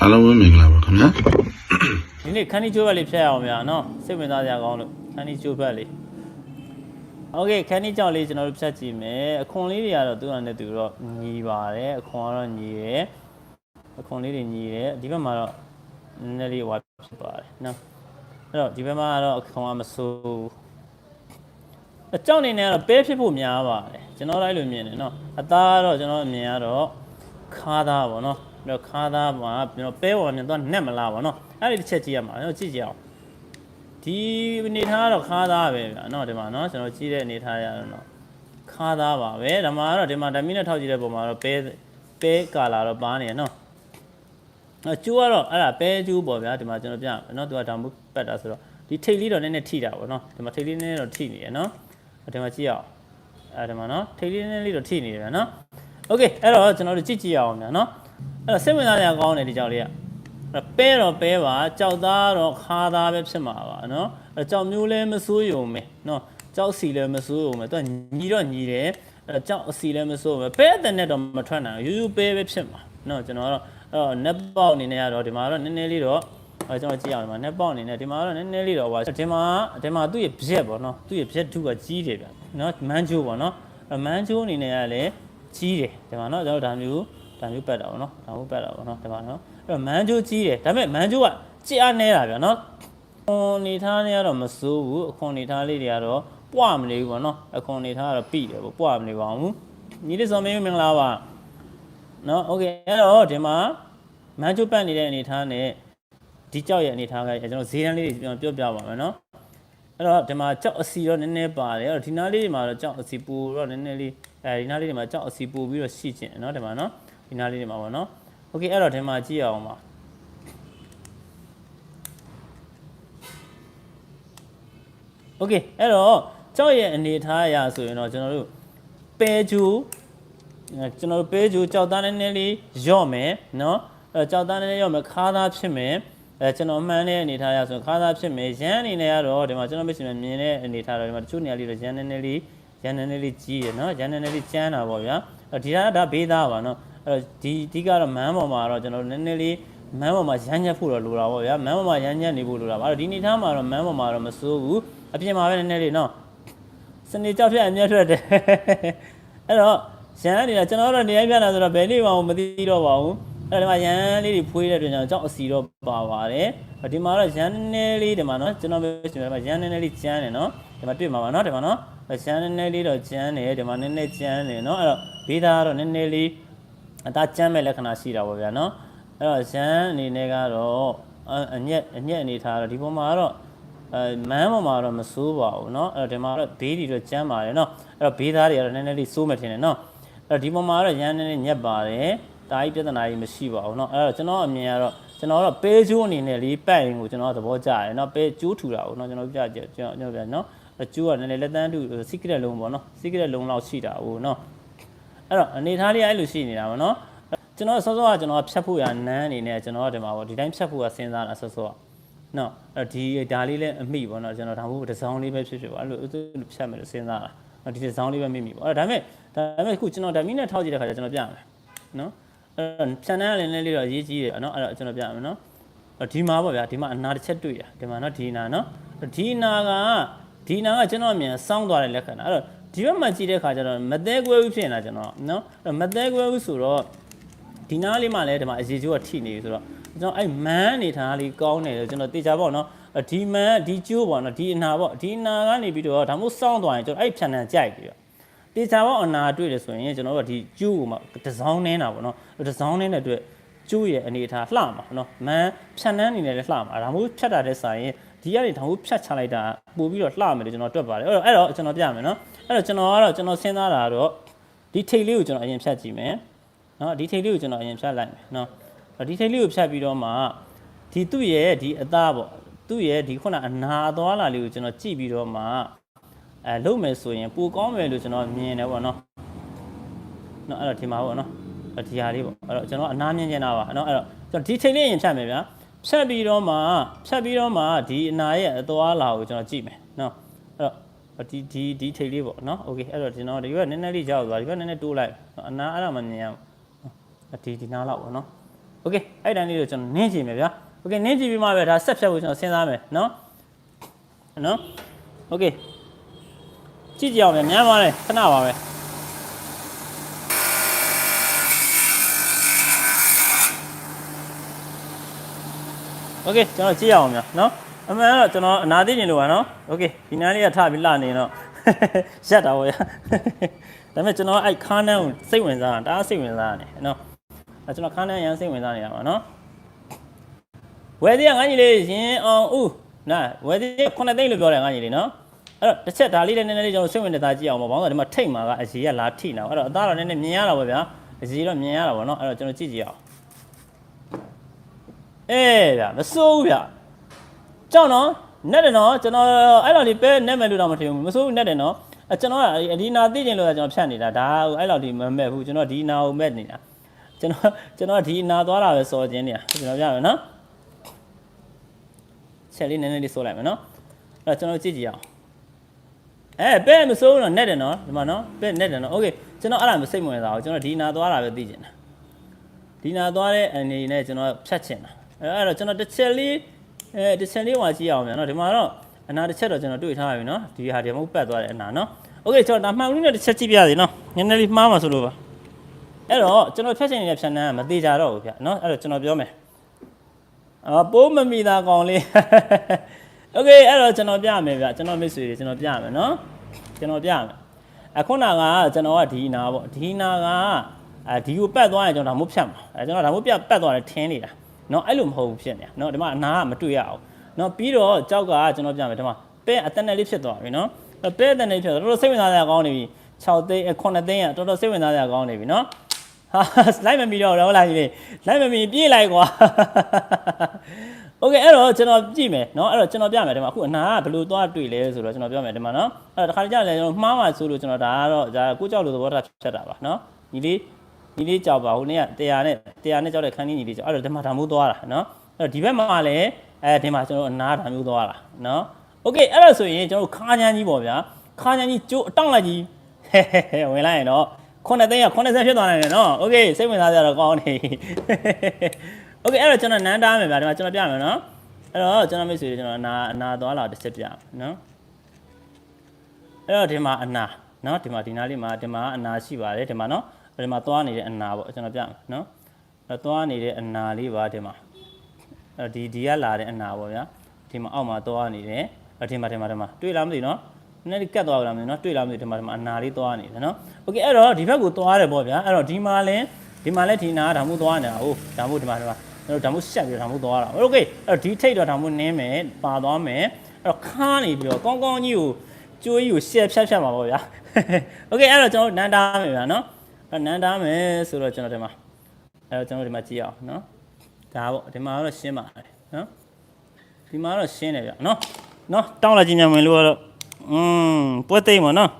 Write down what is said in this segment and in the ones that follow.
အားလုံးပဲမင်္ဂလာပါခင်ဗျာ ဒီနေ့ခန်းဒီကျိုးဘက်လေးဖြတ်ရအောင်ဗျာနော်စိတ်ဝင်စားစရာကောင်းလို့ခန်းဒီကျိုးဘက်လေးโอเคခန်းဒီကြောင့်လေးကျွန်တော်တို့ဖြတ်ကြည့်မယ်အခွန်လေးတွေကတော့သူ့အနေနဲ့သူတော့ညီပါတယ်အခွန်ကတော့ညီရယ်အခွန်လေးတွေညီရယ်ဒီဘက်မှာတော့နည်းနည်းလေးဟွာဖြစ်ပါတယ်နော်အဲ့တော့ဒီဘက်မှာကတော့အခွန်ကမဆိုးဘူးအကြောင်းနေနဲ့ကတော့ပဲဖြစ်ဖို့များပါတယ်ကျွန်တော်လိုက်လို့မြင်တယ်နော်အသားကတော့ကျွန်တော်အမြင်ကတော့ခါးသားပေါ့နော် ပြီးတော့ခါးသားမှာကျွန်တော်ပဲပေါ်မြင်တော့နက်မလားပေါ့နော်အဲ့ဒီတစ်ချက်ကြည့်ရမှာနော်ကြည့်ကြည့်အောင်ဒီအနေထားကတော့ခါးသားပဲဗျာနော်ဒီမှာနော်ကျွန်တော်ကြည့်တဲ့အနေထားရတော့ခါးသားပါပဲဒီမှာကတော့ဒီမှာဓာမီနဲ့ထောက်ကြည့်တဲ့ပုံမှာတော့ပဲပဲကာလာတော့ပါနေရနော်အကျိုးကတော့အဲ့ဒါပဲကျိုးပေါ့ဗျာဒီမှာကျွန်တော်ပြမယ်နော်သူကဒါမှပတ်တာဆိုတော့ဒီထိတ်လေးတော့နည်းနည်းထိတာပေါ့နော်ဒီမှာထိတ်လေးနည်းနည်းတော့ထိနေရနော်ဒီမှာကြည့်အောင်အဲ့ဒီမှာနော်ထိတ်လေးနည်းနည်းလေးတော့ထိနေတယ်ဗျာနော်โอเคအဲ့တော့ကျွန်တော်တို့ကြည့်ကြည့်အောင်ဗျာနော် အဲ့တော့စိတ်ဝင်စားစရာကောင်းတယ်ဒီကြောက်လေးကအဲ့ပဲတော့ပဲပါကြောက်သားတော့ခါသားပဲဖြစ်မှာပါနော်အဲ့ကြောက်မျိုးလည်းမစိုးရုံပဲနော်ကြောက်စီလည်းမစိုးရုံပဲသူကညီတော့ညီတယ်အဲ့ကြောက်အစီလည်းမစိုးပဲပဲတဲ့နဲ့တော့မထွက်နိုင်ဘူးယူယူပဲပဲဖြစ်မှာနော်ကျွန်တော်ကတော့အဲ့တော့ net ပေါက်အနေနဲ့ကတော့ဒီမှာတော့နည်းနည်းလေးတော့အဲကျွန်တော်ကြည့်အောင်ဒီမှာ net ပေါက်အနေနဲ့ဒီမှာတော့နည်းနည်းလေးတော့ဟိုဒီမှာဒီမှာသူ့ရဲ့ဘရက်ပေါ့နော်သူ့ရဲ့ဘရက်ထုကကြီးတယ်ဗျနော်မန်းချိုးပေါ့နော်အဲ့မန်းချိုးအနေနဲ့ကလည်းကြီးတယ်ဒီမှာနော်ကျွန်တော်ဒါမျိုး ဒါမျိုးပတ်တာပေါ့နော်ဒါမျိုးပတ်တာပေါ့နော်ဒီမှာနော် အဲ့တော့မန်းကျိုးကြီးတယ်ဒါပေမဲ့မန်းကျိုးကကြက်အားနေတာဗျာနော်အခွန်နေထားနေကတော့မစိုးဘူးအခွန်နေထားလေးတွေကတော့ပွားမနေဘူးပေါ့နော်အခွန်နေထားကတော့ပြီတယ်ပေါ့ပွားမနေပါဘူးညီလေးစော်မင်းမင်္ဂလာပါနော်โอเคအဲ့တော့ဒီမှာမန်းကျိုးပတ်နေတဲ့အနေထားနဲ့ဒီကြောက်ရဲ့အနေထားကကျွန်တော်ဈေးတန်းလေးတွေကျွန်တော်ပြောပြပါမယ်နော်အဲ့တော့ဒီမှာကြောက်အစီတော့နည်းနည်းပါတယ်အဲ့တော့ဒီနားလေးတွေမှာတော့ကြောက်အစီပူတော့နည်းနည်းလေးအဲဒီနားလေးတွေမှာကြောက်အစီပူပြီးတော့ရှိကျင်တယ်နော်ဒီမှာနော် ဒီနားလေးတွေမှာပေါ့နော်โอเคအဲ့တော့ဒီမှာကြည့်အောင်ပါโอเคအဲ့တော့ကြောက်ရဲ့အနေထားအရာဆိုရင်တော့ကျွန်တော်တို့ပဲဂျူအဲကျွန်တော်တို့ပဲဂျူကြောက်သားနည်းနည်းလေးရော့မယ်နော်အဲကြောက်သားနည်းနည်းရော့မယ်ခါသားဖြစ်မယ်အဲကျွန်တော်မှန်းတဲ့အနေထားအရဆိုရင်ခါသားဖြစ်မယ်ရန်အနေနဲ့ကတော့ဒီမှာကျွန်တော်မရှိမှမြင်တဲ့အနေထားတော့ဒီမှာတချို့နေရာလေးတော့ရန်နည်းနည်းလေးရန်နည်းနည်းလေးကြီးရယ်နော်ရန်နည်းနည်းလေးကျန်းတာပေါ့ဗျာအဲဒီကဒါဘေးသားပါနော် အဲ့တော့ဒီဒီကတော့မန်းပေါ်မှာတော့ကျွန်တော်တို့နည်းနည်းလေးမန်းပေါ်မှာရမ်းညက်ဖို့တော့လိုတာပေါ့ဗျာမန်းပေါ်မှာရမ်းညက်နေဖို့လိုတာပါအဲ့တော့ဒီအနေထားမှာတော့မန်းပေါ်မှာတော့မစိုးဘူးအပြင်မှာပဲနည်းနည်းလေးနော်စနေကြောက်ဖြတ်အမျက်ထွက်တယ်အဲ့တော့ရန်နေတာကျွန်တော်တို့နေရာပြတာဆိုတော့ဘယ်လေးပါအောင်မသိတော့ပါဘူးအဲ့တော့ဒီမှာရန်လေးတွေဖွေးတဲ့အတွက်ကြောင့်ကြောက်အစီတော့ပါပါတယ်ဒီမှာတော့ရန်နေလေးဒီမှာနော်ကျွန်တော်ပဲရှင်ဒီမှာရန်နေနေလေးကျန်းတယ်နော်ဒီမှာတွေ့မှာပါနော်ဒီမှာနော်ရန်နေနေလေးတော့ကျန်းတယ်ဒီမှာနည်းနည်းကျန်းတယ်နော်အဲ့တော့ဘေးသားကတော့နည်းနည်းလေး အသားကျန်းမဲ့လက္ခဏာရှိတာပေါ့ဗျာနော်အဲ့တော့ရန်အနေနဲ့ကတော့အညက်အညက်အနေထားတော့ဒီပုံမှာကတော့ အဲမန်းပေါ်မှာတော့မစိုးပါဘူးเนาะအဲ့တော့ဒီမှာတော့ဘေးတွေတော့ကျန်းပါတယ်เนาะအဲ့တော့ဘေးသားတွေကတော့နည်းနည်းလေးစိုးမှထင်တယ်เนาะအဲ့တော့ဒီပေါ်မှာတော့ရန်နည်းနည်းညက်ပါတယ်တာကြီးပြဿနာကြီးမရှိပါဘူးเนาะအဲ့တော့ကျွန်တော်အမြင်ကတော့ကျွန်တော်တော့ပဲကျိုးအနေနဲ့လေးပတ်ရင်ကိုကျွန်တော်သဘောကျတယ်เนาะပဲကျိုးထူတာကိုเนาะကျွန်တော်ပြကြကျွန်တော်ကျွန်တော်ပြเนาะအကျိုးကနည်းနည်းလက်တန်းတူ secret လုံးပေါ့เนาะ secret လုံးလောက်ရှိတာဟိုเนาะ အဲ့တော့အနေထားလေးအဲ့လိုရှိနေတာပေါ့နော်ကျွန်တော်စောစောကကျွန်တော်ဖြတ်ဖို့ရနန်းအနေနဲ့ကျွန်တော်ဒီမှာပေါ့ဒီတိုင်းဖြတ်ဖို့ကစဉ်းစားတာစောစောကနော်အဲ့ဒီဒါလေးလည်းအမိပေါ့နော်ကျွန်တော်ဒါမှမဟုတ်ဒီဇိုင်းလေးပဲဖြစ်ဖြစ်ပေါ့အဲ့လိုအဲ့လိုဖြတ်မယ်လို့စဉ်းစားတာနော်ဒီဒီဇိုင်းလေးပဲမိမိပေါ့အဲ့ဒါပေမဲ့ဒါပေမဲ့အခုကျွန်တော်ဓာမီနဲ့ထောက်ကြည့်တဲ့ခါကျကျွန်တော်ပြရမယ်နော်အဲ့ဖြန်နှန်းကလည်းနည်းလေးတော့ရေးကြီးတယ်နော်အဲ့တော့ကျွန်တော်ပြရမယ်နော်ဒီမှာပေါ့ဗျာဒီမှာအနာတစ်ချက်တွေ့တာဒီမှာနော်ဒီနာနော်ဒီနာကဒီနာကကျွန်တော်အမြင်စောင်းသွားတဲ့လက္ခဏာအဲ့တော့ ဒီဘက်မှာကြည့်တဲ့ခါကျတော့မသေးကွဲဘူးဖြစ်နေတာကျွန်တော်နော်အဲ့မသေးကွဲဘူးဆိုတော့ဒီနားလေးမှလည်းဒီမှာအရေးကျိုးကထိနေပြီဆိုတော့ကျွန်တော်အဲ့မန်းအနေထားလေးကောင်းတယ်လို့ကျွန်တော်တေချာပေါ့နော်ဒီမန်းဒီကျိုးပေါ့နော်ဒီအနာပေါ့ဒီအနာကနေပြီးတော့ဒါမှမဟုတ်စောင်းသွားရင်ကျွန်တော်အဲ့ဖြန်တန်ကြိုက်ပြီတေချာပေါ့အနာတွေ့တယ်ဆိုရင်ကျွန်တော်တို့ကဒီကျိုးကိုမှတစောင်းနေတာပေါ့နော်တစောင်းနေတဲ့အတွက်ကျိုးရဲ့အနေထားလှမှာနော်မန်းဖြန်တန်းနေတယ်လည်းလှမှာဒါမှမဟုတ်ဖြတ်တာတဲ့ဆိုင်ရင် ဒီကနေထောင်ကိုဖြတ်ချလိုက်တာပို့ပြီးတော့လှမယ်လို့ကျွန်တော်တွက်ပါတယ်အဲ့တော့အဲ့တော့ကျွန်တော်ပြမယ်နော်အဲ့တော့ကျွန်တော်ကတော့ကျွန်တော်စဉ်းစားတာတော့ဒီထိတ်လေးကိုကျွန်တော်အရင်ဖြတ်ကြည့်မယ်နော်ဒီထိတ်လေးကိုကျွန်တော်အရင်ဖြတ်လိုက်မယ်နော်ဒီထိတ်လေးကိုဖြတ်ပြီးတော့မှဒီသူ့ရဲ့ဒီအသားပေါ့သူ့ရဲ့ဒီခုနအနာအသွားလာလေးကိုကျွန်တော်ကြည့်ပြီးတော့မှအဲလုပ်မယ်ဆိုရင်ပိုကောင်းမယ်လို့ကျွန်တော်မြင်တယ်ပေါ့နော်နော်အဲ့တော့ဒီမှာပေါ့နော်ဒီဟာလေးပေါ့အဲ့တော့ကျွန်တော်အနာမြင်နေတာပါနော်အဲ့တော့ကျွန်တော်ဒီထိတ်လေးရင်ဖြတ်မယ်ဗျာ ဖြတ်ပြီးတော့မှဖြတ်ပြီးတော့မှဒီအနာရဲ့အသွားလာကိုကျွန်တော်ကြည့်မယ်เนาะအဲ့တော့ဒီဒီဒီထိတ်လေးပေါ့เนาะโอเคအဲ့တော့ကျွန်တော်ဒီဘက်နည်းနည်းလေးကြောက်သွားဒီဘက်နည်းနည်းတိုးလိုက်အနာအဲ့ဒါမှမြင်ရအောင် ဒီဒီနားလောက်ပေါ့နော် โอเคအဲ့တန်းလေးကိုကျွန်တော်နင်းကြည့်မယ်ဗျာโอเคနင်းကြည့်ပြီးမှပဲဒါဆက်ဖြတ်ဖို့ကျွန်တော်စဉ်းစားမယ်နော်နော်โอเคကြည့်ကြည့်အောင်မယ်မြန်ပါလေခဏပါပဲ โอเคကျွန်တော်ကြည့်ရအောင်များနော်အမှန်ကတော့ကျွန်တော်အနာသိနေလို့ပါနော်โอเคဒီနားလေးကထပြီးလှနေတော့ ရက်တာပေါ့ဗျာဒါပေမဲ့ကျွန်တော်အဲ့ခါးနှန်းကိုစိတ်ဝင်စားတာဒါစိတ်ဝင်စားရတယ်နော်အဲကျွန်တော်ခါးနှန်းရမ်းစိတ်ဝင်စားနေတာပါနော်ဝယ်သေးရငါကြီးလေးရင်အောင်ဦးနာဝယ်သေးခုနှစ်သိန်းလို့ပြောတယ်ငါကြီးလေးနော်အဲ့တော့တစ်ချက်ဒါလေးလည်းနည်းနည်းလေးကျွန်တော်စိတ်ဝင်နေတာကြည့်အောင်ပါဘောင်းဆိုဒီမှာထိတ်မှာကအကြီးကလာထိနေတာအဲ့တော့အသားတော့နည်းနည်းမြင်ရတာပေါ့ဗျာအကြီးတော့မြင်ရတာပေါ့နော်အဲ့တော့ကျွန်တော်ကြည့်ကြည့်အောင် အေးဗျာမစိုးဘူးဗျာကြောက်နော်နဲ့တယ်နော်ကျွန်တော်အဲ့လိုလေးပဲနဲ့မယ်လို့တော့မထင်ဘူးမစိုးဘူးနဲ့တယ်နော်အကျွန်တော်ကဒီနာသိကျင်လို့ကျွန်တော်ဖြတ်နေတာဒါအဲ့လိုဒီမမဲ့ဘူးကျွန်တော်ဒီနာကိုမဲ့နေတာကျွန်တော်ကျွန်တော်ဒီနာသွားတာပဲစော်ခြင်းနေတာကျွန်တော်ပြမယ်နော်ချက်လေးနည်းနည်းလေးစိုးလိုက်မယ်နော်အဲ့တော့ကျွန်တော်ကြည့်ကြည့်အောင်အဲပဲမစိုးဘူးနော်နဲ့တယ်နော်ဒီမှာနော်ပဲနဲ့တယ်နော်โอเคကျွန်တော်အဲ့ဒါမစိတ်ဝင်စားဘူးကျွန်တော်ဒီနာသွားတာပဲသိကျင်တာဒီနာသွားတဲ့အနေနဲ့ကျွန်တော်ဖြတ်ချင်တာ အဲ့တော့ကျွန်တော်တစ်ချက်လေးအဲတစ်ချက်လေးဟွာကြည့်အောင်မြန်နော်ဒီမှာတော့အနာတစ်ချက်တော့ကျွန်တော်တွေ့ထားပြီနော်ဒီဟာဒီမဟုတ်ပတ်သွားတဲ့အနာနော်โอเคကျွန်တော်ဒါမှန်ဦးနဲ့တစ်ချက်ကြည့်ပြရစီနော်နည်းနည်းလေးမှားမှာဆိုလို့ပါအဲ့တော့ကျွန်တော်ဖြတ်ချင်နေတဲ့ဖြတ်နှမ်းကမသေးကြတော့ဘူးဗျနော်အဲ့တော့ကျွန်တော်ပြောမယ်အာပိုးမမီတာကောင်လေးโอเคအဲ့တော့ကျွန်တော်ပြမယ်ဗျကျွန်တော်မိတ်ဆွေတွေကျွန်တော်ပြမယ်နော်ကျွန်တော်ပြမယ်အခုနကကျွန်တော်ကဒီနာပေါ့ဒီနာကအဲဒီကိုပတ်သွားရင်ကျွန်တော်ဒါမို့ဖြတ်မှာအဲကျွန်တော်ဒါမို့ပြပတ်သွားတယ်ထင်းနေတာ နော်အဲ့လိုမဟုတ်ဘူးဖြစ်နေတာနော်ဒီမှာအနာကမတွေ့ရအောင်နော်ပြီးတော့ကြောက်ကကျွန်တော်ပြမယ်ဒီမှာပဲအတက်နဲ့လေးဖြစ်သွားပြီနော်ပဲအတက်နဲ့ဖြစ်သွားတော်တော်စိတ်ဝင်စားစရာကောင်းနေပြီ6သိန်း9သိန်းကတော်တော်စိတ်ဝင်စားစရာကောင်းနေပြီနော်ဟာလိုက်မမီတော့တော့လားကြီးလေးလိုက်မမီပြေးလိုက်ကွာโอเคအဲ့တော့ကျွန်တော်ကြည့်မယ်เนาะအဲ့တော့ကျွန်တော်ပြမယ်ဒီမှာအခုအနာကဘယ်လိုသွားတွေ့လဲဆိုတော့ကျွန်တော်ပြောမယ်ဒီမှာเนาะအဲ့တော့တစ်ခါကြလဲကျွန်တော်မှားမှဆိုလို့ကျွန်တော်ဒါကတော့ဒါကိုကြောက်လို့သဘောထားဖြတ်တာပါเนาะညီလေး ညီလေးကြောက်ပါဟိုနေ့က100နဲ့100နဲ့ကြောက်တဲ့ခန်းကြီးညီလေးကြောက်အဲ့တော့ဒီမှာဒါမိုးသွားတာเนาะအဲ့တော့ဒီဘက်မှာလည်းအဲဒီမှာကျွန်တော်အနာဒါမျိုးသွားတာเนาะโอเคအဲ့တော့ဆိုရင်ကျွန်တော်ခါးချမ်းကြီးပေါ့ဗျာခါးချမ်းကြီးကျိုးအတောင့်လိုက်ကြီးဟဲဟဲဟဲဝင်လိုက်ရင်တော့ခုနှစ်သိန်းက90ဖြစ်သွားနိုင်တယ်နော်โอเคစိတ်ဝင်စားကြတော့ကောင်းနေโอเคအဲ့တော့ကျွန်တော်နန်းတားမယ်ဗျာဒီမှာကျွန်တော်ပြမယ်နော်အဲ့တော့ကျွန်တော်မိတ်ဆွေတွေကျွန်တော်အနာအနာသွားလာတစ်ချက်ပြမယ်နော်အဲ့တော့ဒီမှာအနာနော်ဒီမှာဒီနားလေးမှာဒီမှာအနာရှိပါတယ်ဒီမှာနော် ဒီမှာသွားနေတဲ့အနာပေါ့ကျွန်တော်ပြမယ်နော်အဲ့သွားနေတဲ့အနာလေးပါဒီမှာအဲ့ဒီဒီကလာတဲ့အနာပေါ့ဗျာဒီမှာအောက်မှာသွားနေတယ်အဲ့ဒီမှာဒီမှာဒီမှာတွေ့လားမသိနော်နည်းနည်းကတ်သွားကြလားမသိနော်တွေ့လားမသိဒီမှာဒီမှာအနာလေးသွားနေတယ်နော်โอเคအဲ့တော့ဒီဘက်ကိုသွားတယ်ပေါ့ဗျာအဲ့တော့ဒီမှာလဲဒီမှာလဲဒီနာကဒါမှမဟုတ်သွားနေတာဟုတ်ဒါမှမဟုတ်ဒီမှာဒီမှာကျွန်တော်ဒါမှမဟုတ်ဆက်ပြီးဒါမှမဟုတ်သွားတာโอเคအဲ့တော့ဒီထိတ်တော့ဒါမှမဟုတ်နင်းမယ်ပါသွားမယ်အဲ့တော့ခါနေပြီးတော့ကောင်းကောင်းကြီးကိုကျိုးကြီးကိုရှက်ဖြတ်ဖြတ်မှာပေါ့ဗျာโอเคအဲ့တော့ကျွန်တော်နန်းတားမယ်ဗျာနော်အဲ့ နန်းတားမယ်ဆိုတော့ကျွန်တော်ဒီမှာအဲ့တော့ကျွန်တော်ဒီမှာကြည့်အောင်နော်ဒါပေါ့ဒီမှာတော့ရှင်းပါတယ်နော်ဒီမှာတော့ရှင်းတယ်ဗျာနော်နော်တောင်းလာကြည့်မြန်ဝင်လို့ကတော့อืมပွဲသိမ့်ပါနော်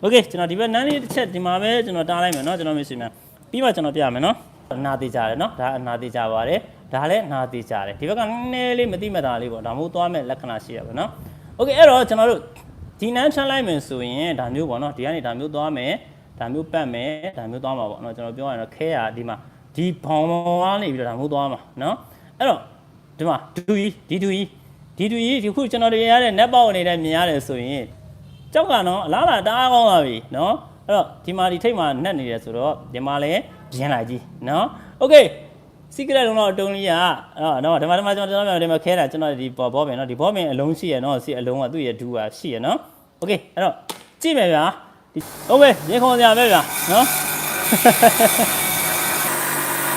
โอเคကျွန်တော်ဒီဘက်နန်းလေးတစ်ချက်ဒီမှာပဲကျွန်တော်တားလိုက်မယ်နော်ကျွန်တော်မေ့စီမယ်ပြီးမှကျွန်တော်ပြမယ်နော်အနာသေးကြတယ်နော်ဒါအနာသေးကြပါတယ်ဒါလည်းအနာသေးကြတယ်ဒီဘက်ကနည်းနည်းလေးမတိမတာလေးပေါ့ဒါမို့သွားမဲ့လက္ခဏာရှိရပါနော်โอเคအဲ့တော့ကျွန်တော်တို့ဒီနန်းဖြန်းလိုက်မယ်ဆိုရင်ဒါမျိုးပေါ့နော်ဒီကနေဒါမျိုးသွားမယ် ဒါမျိုးပတ်မယ်ဒါမျိုးသွားမှာပေါ့နော်ကျွန်တော်ပြောရရင်တော့ခဲရဒီမှာဒီဘောင်ဘောင်းနေပြီးတော့ဒါမျိုးသွားမှာနော်အဲ့တော့ဒီမှာဒူကြီးဒီဒူကြီးဒီတူကြီးဒီခုကျွန်တော်တို့ရရတဲ့ net ပေါက်နေတဲ့မြင်ရတယ်ဆိုရင်ကြောက်ကတော့အလားလားတအားကောင်းပါပြီเนาะအဲ့တော့ဒီမှာဒီထိတ်မှာ net နေတယ်ဆိုတော့ဒီမှာလည်းပြင်းလာကြီးเนาะโอเค secret လုံးတော့အတုံးလေးကအဲ့တော့ဒီမှာဒီမှာကျွန်တော်ကျွန်တော်ဒီမှာခဲတာကျွန်တော်ဒီဘောပင်เนาะဒီဘောပင်အလုံးရှိရเนาะစီအလုံးကသူ့ရဲ့ဒူးကရှိရเนาะโอเคအဲ့တော့ကြည့်မယ်ဗျာ ဒီโอเคရေခုံစရာပဲဗျာเนาะ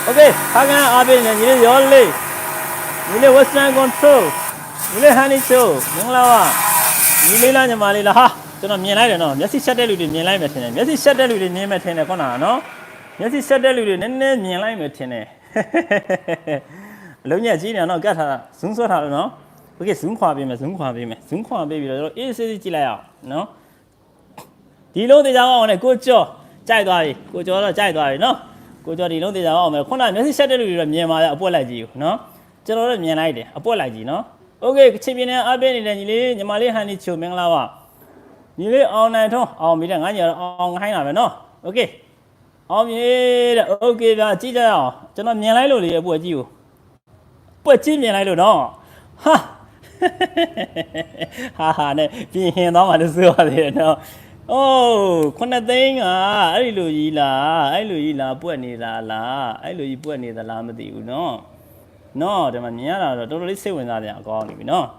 โอเคခါကန်အားပေးနေညီလေးရောလေးညီလေး western control ညီလေးဟန်နီချိုမင်္ဂလာပါညီလေးလားညီမလေးလားဟာကျွန်တော်မြင်လိုက်တယ်နော်မျက်စိရှက်တဲ့လူတွေမြင်လိုက်မယ်ထင်တယ်မျက်စိရှက်တဲ့လူတွေမြင်မယ်ထင်တယ်ခုနကနော်မျက်စိရှက်တဲ့လူတွေနည်းနည်းမြင်လိုက်မယ်ထင်တယ်အလုံးညက်ကြီးနေတော့ကတ်ထားဇွန်းဆွဲထားလို့နော်โอเคဇွန်းခွာပေးမယ်ဇွန်းခွာပေးမယ်ဇွန်းခွာပေးပြီးတော့အေးဆေးဆေးကြည့်လိုက်အောင်နော် ဒီလုံးတေချာအောင်နဲ့ကိုကြောကြိုက်သွားပြီကိုကြောတော့ကြိုက်သွားပြီနော်ကိုကြောဒီလုံးတေချာအောင်မယ်ခုနမျက်စိရှက်တဲ့လူတွေတော့မြင်ပါရအပွက်လိုက်ကြည့်နော်ကျွန်တော်တို့မြင်လိုက်တယ်အပွက်လိုက်ကြည့်နော်โอเคချစ်ပြင်းနဲ့အပေးနေတဲ့ညီလေးညီမလေးဟန်နီချိုမင်္ဂလာပါညီလေးအောင်နိုင်ထုံးအောင်ပြီးတဲ့ငါညီတော့အောင်ခိုင်းတာပဲเนาะโอเค အောင်မြေတဲ့โอเคဗျာကြည့်ကြရအောင်ကျွန်တော်မြင်လိုက်လို့လေအပွက်ကြီးကိုပွက်ကြီးမြင်လိုက်လို့နော်ဟာဟာဟာနဲ့ပြင်ဟင်သွားမှလည်းဆိုရတယ်နော် အိုးခုနှစ်သိန်းကအဲ့ဒီလိုကြီးလားအဲ့လိုကြီးလားပွက်နေတာလားအဲ့လိုကြီးပွက်နေသလားမသိဘူးနော်နော်ဒီမှာမြင်ရတာတော့တော်တော်လေးစိတ်ဝင်စားတဲ့အကောင်းနေပြီနော်။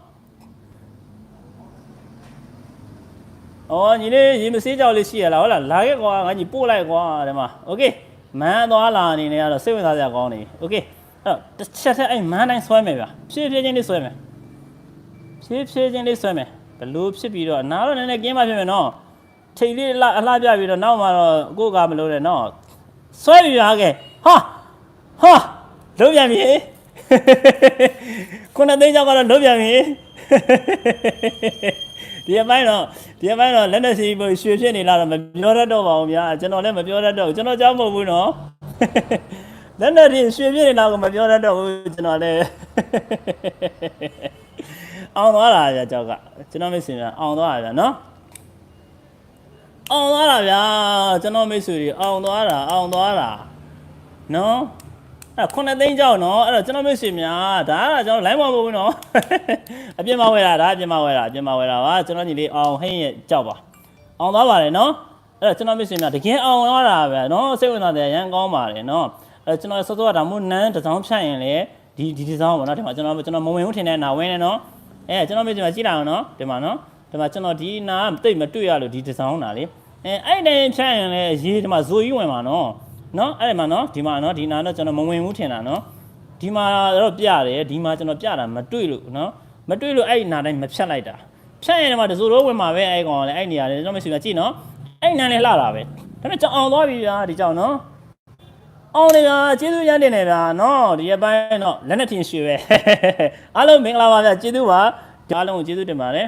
အော်ညီလေးရေမစေးကြောက်လေးရှိရလားဟုတ်လားလာခဲ့ကွာငါညီပို့လိုက်ကွာဒီမှာ။ Okay မန်းသွားလာအနေနဲ့ကတော့စိတ်ဝင်စားစရာကောင်းနေ။ Okay အဲ့တော့တစ်ချက်တည်းအဲ့မန်းတိုင်းဆွဲမယ်ဗျာ။ဖြည်းဖြည်းချင်းလေးဆွဲမယ်။ဖြည်းဖြည်းချင်းလေးဆွဲမယ်။ဘလို့ဖြစ်ပြီးတော့နားတော့နည်းနည်းကင်းပါဖြစ်မယ်နော်။ ထိတ်လေးအလှအလှပြပြီးတော့နောက်မှတော့ကိုယ်ကမလို့နဲ့နော်။ဆွဲပြီးရခဲ့။ဟာဟာလုံးပြန်ပြီ။ခုနသိန်းကျောက်ကတော့လုံးပြန်ပြီ။ဒီအပိုင်းတော့ဒီအပိုင်းတော့လက်နဲ့စီရွှေဖြစ်နေလားတော့မပြောတတ်တော့ပါဘူးဗျာကျွန်တော်လည်းမပြောတတ်တော့ဘူးကျွန်တော်ကြောက်မဟုတ်ဘူးနော်လက်နဲ့ဒီရွှေဖြစ်နေလားကိုမပြောတတ်တော့ဘူးကျွန်တော်လည်းအောင်သွားတာဗျာကြောက်ကကျွန်တော်မိတ်ဆွေများအောင်သွားတာဗျာနော် အောင်သွားတာဗျာကျွန်တော်မိတ်ဆွေတွေအောင်သွားတာအောင်သွားတာနော်အဲ့ခုနှစ်သိန်းကြောက်နော်အဲ့တော့ကျွန်တော်မိတ်ဆွေများဒါကကျွန်တော် line မဟုတ်ဘူးနော်အပြင်မှာဝယ်တာဒါအပြင်မှာဝယ်တာအပြင်မှာဝယ်တာပါကျွန်တော်ညီလေးအောင်ဟင်းရဲ့ကြောက်ပါအောင်သွားပါတယ်နော်အဲ့တော့ကျွန်တော်မိတ်ဆွေများတကယ်အောင်သွားတာပဲနော်စိတ်ဝင်စားတယ်ရန်ကောင်းပါတယ်နော်အဲ့ကျွန်တော်စောစောကဒါမှမဟုတ်နန်းတစ်စောင်းဖြတ်ရင်လေဒီဒီဒီစောင်းပေါ့နော်ဒီမှာကျွန်တော်ကျွန်တော်မဝင်ဘူးထင်တဲ့နာဝင်းနေနော်အဲကျွန်တော်မိတ်ဆွေများကြည့်လာအောင်နော်ဒီမှာနော်ဒီမှာကျွန်တော်ဒီနာတိတ်မတွေ့ရလို့ဒီတစ်စောင်းတာလေ အဲအဲ့ဒီဖြတ်ရင်လေရေးဒီမှာဇိုကြီးဝင်ပါနော်နော်အဲ့ဒီမှာနော်ဒီမှာနော်ဒီနာတော့ကျွန်တော်မဝင်ဘူးထင်တာနော်ဒီမှာတော့ပြတယ်ဒီမှာကျွန်တော်ပြတာမတွေ့လို့နော်မတွေ့လို့အဲ့ဒီနာတိုင်းမဖြတ်လိုက်တာဖြတ်ရင်တော့တစိုးတော့ဝင်မှာပဲအဲ့ကောင်ကလည်းအဲ့နေရာလေကျွန်တော်မရှိမှကြည့်နော်အဲ့နာလည်းလှတာပဲဒါပေမဲ့ကြောင်အောင်သွားပြီဗျာဒီကြောင်နော်အောင်နေဗျာကျေးဇူးရမ်းတင်နေဗျာနော်ဒီရက်ပိုင်းတော့လက်နဲ့ထင်ရွှေပဲအားလုံးမင်္ဂလာပါဗျာကျေးဇူးပါအားလုံးကိုကျေးဇူးတင်ပါတယ်